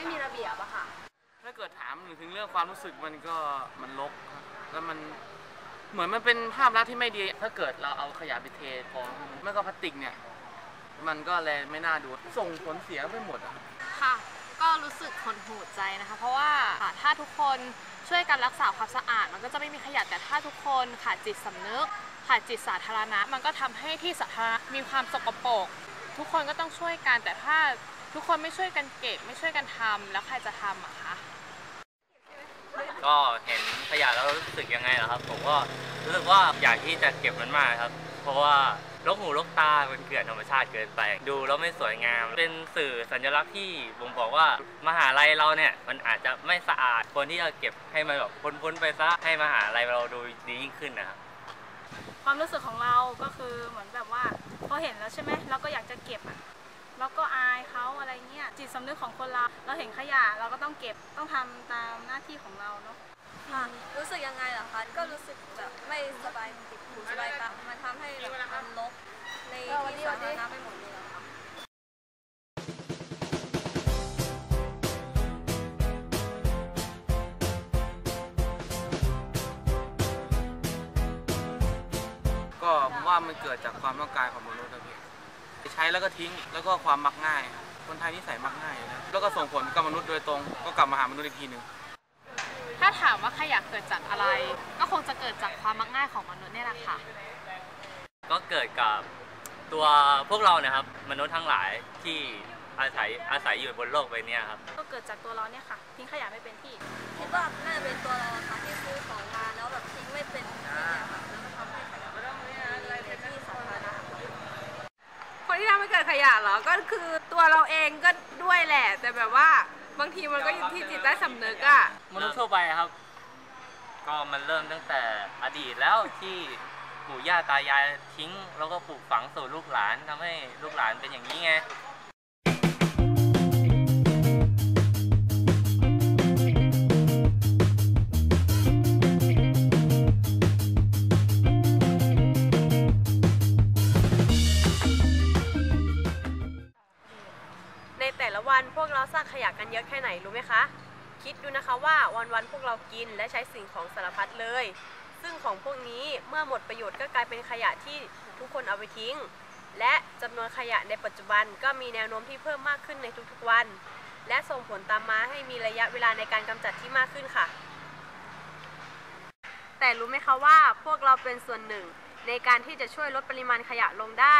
ไม่มีระเบียบอะค่ะ ถ้าเกิดถามถึงเรื่องความรู้สึกมันก็มันลกครับแล้วมันเหมือนมันเป็นภาพลักษณ์ที่ไม่ดี ถ้าเกิดเราเอาขยะไปเทกองไม่ก็พลาสติกเนี่ย มันก็แลไม่น่าดู ส่งผลเสียไปหมดอะครับค่ะ ก็รู้สึกหดหู่ใจนะคะ เพราะว่าถ้าทุกคนช่วยกันรักษาความสะอาด มันก็จะไม่มีขยะแต่ถ้าทุกคนขาดจิตสำนึกขาดจิตสาธารณะ มันก็ทำให้ที่สาธารณะมีความสกปรกทุกคนก็ต้องช่วยกันแต่ถ้า ทุกคนไม่ช่วยกันเก็บไม่ช่วยกันทำแล้วใครจะทำอะคะก็เห็นขยะแล้วรู้สึกยังไงล่ะครับ ผมก็รู้สึกว่าอยากที่จะเก็บมันมากครับ เพราะว่าลกหูลกตาเป็นเกลื่อนธรรมชาติเกินไป ดูแล้วไม่สวยงาม เป็นสื่อสัญลักษณ์ที่ผมบอกว่ามหาลัยเราเนี่ยมันอาจจะไม่สะอาดควรที่จะเก็บให้มันแบบพ้นๆไปซะให้มหาลัยเราดูดียิ่งขึ้นนะครับ ความรู้สึกของเราก็คือเหมือนแบบว่าพอเห็นแล้วใช่ไหมเราก็อยากจะเก็บอะ เราก็อายเขาอะไรเงี้ยจิตสำนึกของคนเราเราเห็นขยะเราก็ต้องเก็บต้องทำตามหน้าที่ของเราเนาะค่ะรู้สึกยังไงเหรอคะก็รู้สึกแบบไม่สบายติดหูสบายตามันทำให้แบบมันลกในที่สาธารณะไปหมดเลยอะค่ะก็ผมว่ามันเกิดจากความต้องการของมนุษย์นะพี่ ใช้แล้วก็ทิ้งแล้วก็ความมักง่าย คนไทยนิสัยมักง่ายอยู่แล้วแล้วก็ส่งผลกับมนุษย์โดยตรง ก็กลับมาหามนุษย์อีกทีหนึ่งถ้าถามว่าขยะเกิดจากอะไร ก็คงจะเกิดจากความมักง่ายของมนุษย์เนี่ยแหละค่ะก็เกิดกับตัวพวกเราเนี่ยครับมนุษย์ทั้งหลายที่อาศัยอาศัยอยู่บนโลกใบเนี้ยครับก็เกิดจากตัวเราเนี่ยค่ะทิ้งขยะไม่เป็นที่คิดว่าน่าจะเป็นตัวเราอะค่ะที่ซื้อของมาแล้วแบบทิ้งไม่เป็นที่อะค่ะแล้วก็ทำให้ขยะมันมีในที่สาธารณะ คน ที่ทำให้เกิดขยะเหรอ ก็คือตัวเราเองก็ด้วยแหละ แต่แบบว่าบางทีมันก็อยู่ที่จิตใต้สำนึกอะมนุษย์ทั่วไปครับ ก็มันเริ่มตั้งแต่อดีตแล้วที่ปู่ย่าตายายทิ้ง แล้วก็ปลูกฝังสู่ลูกหลานทำให้ลูกหลานเป็นอย่างนี้ไง วันพวกเราสร้างขยะกันเยอะแค่ไหนรู้ไหมคะ คิดดูนะคะว่าวันๆพวกเรากินและใช้สิ่งของสารพัดเลย ซึ่งของพวกนี้เมื่อหมดประโยชน์ก็กลายเป็นขยะที่ทุกคนเอาไปทิ้ง และจำนวนขยะในปัจจุบันก็มีแนวโน้มที่เพิ่มมากขึ้นในทุกๆวัน และส่งผลตามมาให้มีระยะเวลาในการกำจัดที่มากขึ้นค่ะ แต่รู้ไหมคะว่าพวกเราเป็นส่วนหนึ่ง ในการที่จะช่วยลดปริมาณขยะลงได้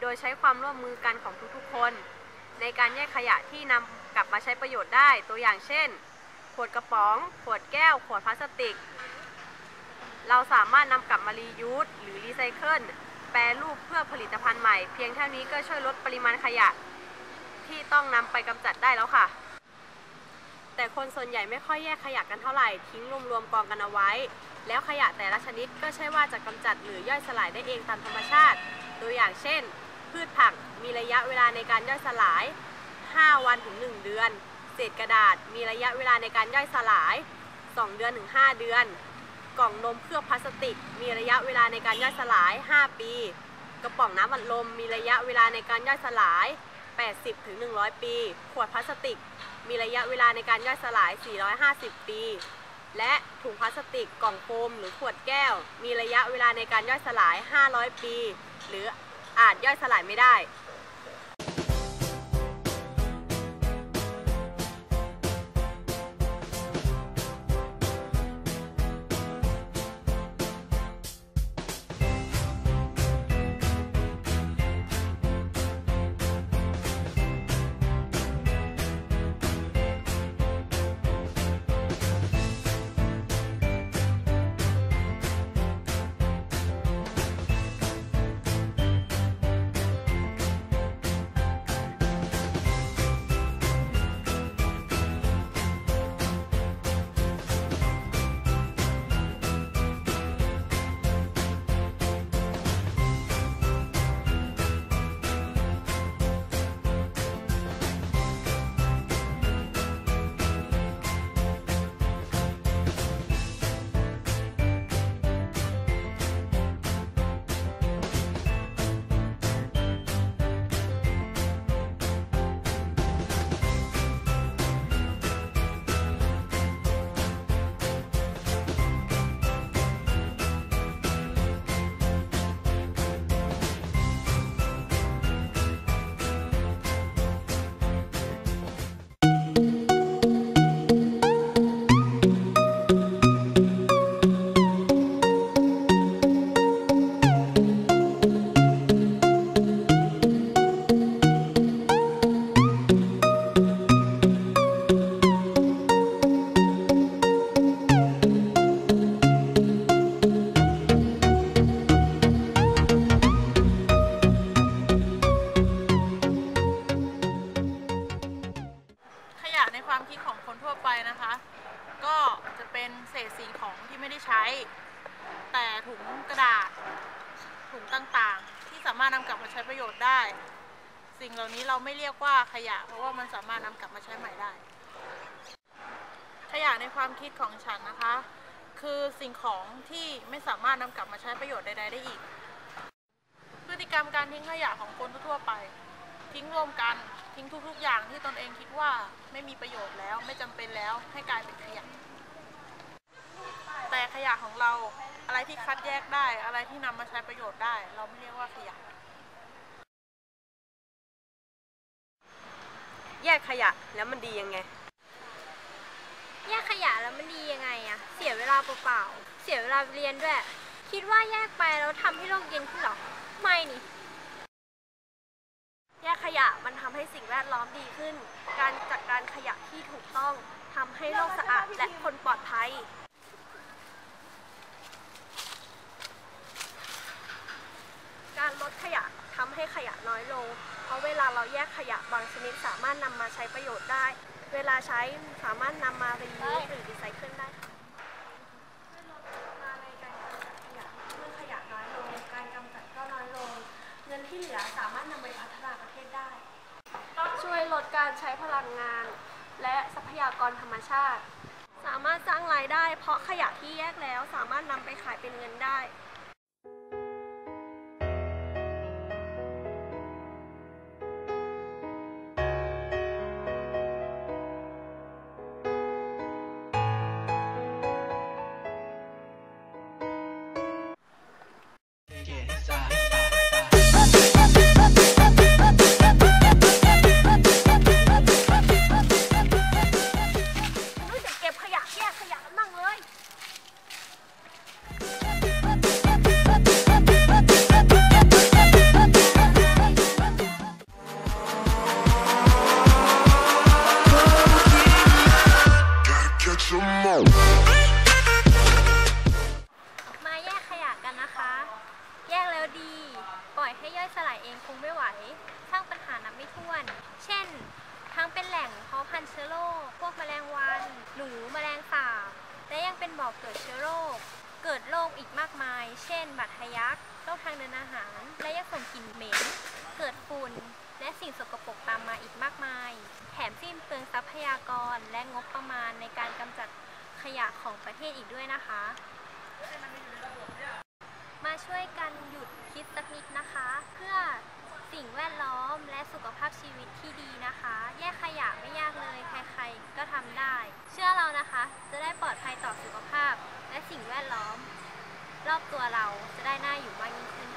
โดยใช้ความร่วมมือกันของทุกๆคน ในการแยกขยะที่นำกลับมาใช้ประโยชน์ได้ ตัวอย่างเช่น ขวดกระป๋อง ขวดแก้ว ขวดพลาสติก เราสามารถนำกลับมารียูสหรือรีไซเคิลแปรรูปเพื่อผลิตภัณฑ์ใหม่ เพียงเท่านี้ก็ช่วยลดปริมาณขยะ ที่ต้องนำไปกำจัดได้แล้วค่ะ แต่คนส่วนใหญ่ไม่ค่อยแยกขยะกันเท่าไหร่ทิ้งรวมๆกองกันเอาไว้ แล้วขยะแต่ละชนิดก็ใช่ว่าจะกำจัดหรือย่อยสลายได้เองตามธรรมชาติ ตัวอย่างเช่น พืชผักมีระยะเวลาในการย่อยสลาย 5 วันถึง 1 เดือน เศษกระดาษมีระยะเวลาในการย่อยสลาย 2 เดือนถึง 5 เดือน กล่องนมเคลือบพลาสติก มีระยะเวลาในการย่อยสลาย 5 ปี กระป๋องน้ำอัดลมมีระยะเวลาในการย่อยสลาย 80ถึง100 ปี ขวดพลาสติก มีระยะเวลาในการย่อยสลาย 450 ปี และถุงพลาสติกกล่องโฟมหรือขวดแก้ว มีระยะเวลาในการย่อยสลาย 500 ปี หรือ อาจย่อยสลายไม่ได้ ต่างๆ ที่สามารถนำกลับมาใช้ประโยชน์ได้ สิ่งเหล่านี้เราไม่เรียกว่าขยะ เพราะว่ามันสามารถนำกลับมาใช้ใหม่ได้ ขยะในความคิดของฉันนะคะ คือสิ่งของที่ไม่สามารถนำกลับมาใช้ประโยชน์ใดๆได้อีก พฤติกรรมการทิ้งขยะของคนทั่วไป ทิ้งรวมกันทิ้งทุกๆ อย่างที่ตนเองคิดว่าไม่มีประโยชน์แล้วไม่จำเป็นแล้วให้กลายเป็นขยะ แต่ขยะของเรา อะไรที่คัดแยกได้ อะไรที่นำมาใช้ประโยชน์ได้ เราไม่เรียกว่าขยะ แยกขยะแล้วมันดียังไง แยกขยะแล้วมันดียังไงอะเสียเวลาเปล่าๆ เสียเวลาเรียนด้วย คิดว่าแยกไปแล้วทำให้โลกเย็นขึ้นหรอ ไม่นี่ แยกขยะมันทำให้สิ่งแวดล้อมดีขึ้น การจัดการขยะที่ถูกต้องทำให้โลกสะอาดและคนปลอดภัย การลดขยะทำให้ขยะน้อยลง เพราะเวลาเราแยกขยะบางชนิดสามารถนำมาใช้ประโยชน์ได้ เวลาใช้สามารถนำมารียูสหรือรีไซเคิลได้ค่ะมาในการกำจัดขยะเมื่อขยะน้อยลงการกำจัดก็น้อยลงเงินที่เหลือสามารถนำไปพัฒนาประเทศได้ ช่วยลดการใช้พลังงาน และทรัพยากรธรรมชาติ สามารถสร้างรายได้ เพราะขยะที่แยกแล้วสามารถนำไปขายเป็นเงินได้ พวกแมลงวัน หนูแมลงสาบ และยังเป็นบ่อกเกิดเชื้อโรค เกิดโรคอีกมากมาย เช่น บาดทะยัก โรคทางเดินอาหาร และยังส่งกลิ่นเหม็น เกิดฝุ่น และสิ่งสกปรกตามมาอีกมากมาย แถมสิ้นเปลืองทรัพยากรและงบประมาณในการกำจัดขยะของประเทศอีกด้วยนะคะ มาช่วยกันหยุดคิดสักนิดนะคะ เพื่อ สิ่งแวดล้อมและสุขภาพชีวิตที่ดีนะคะ แยกขยะไม่ยากเลย ใครๆ ก็ทำได้ เชื่อเรานะคะ จะได้ปลอดภัยต่อสุขภาพ และสิ่งแวดล้อม รอบตัวเราจะได้น่าอยู่มากยิ่งขึ้น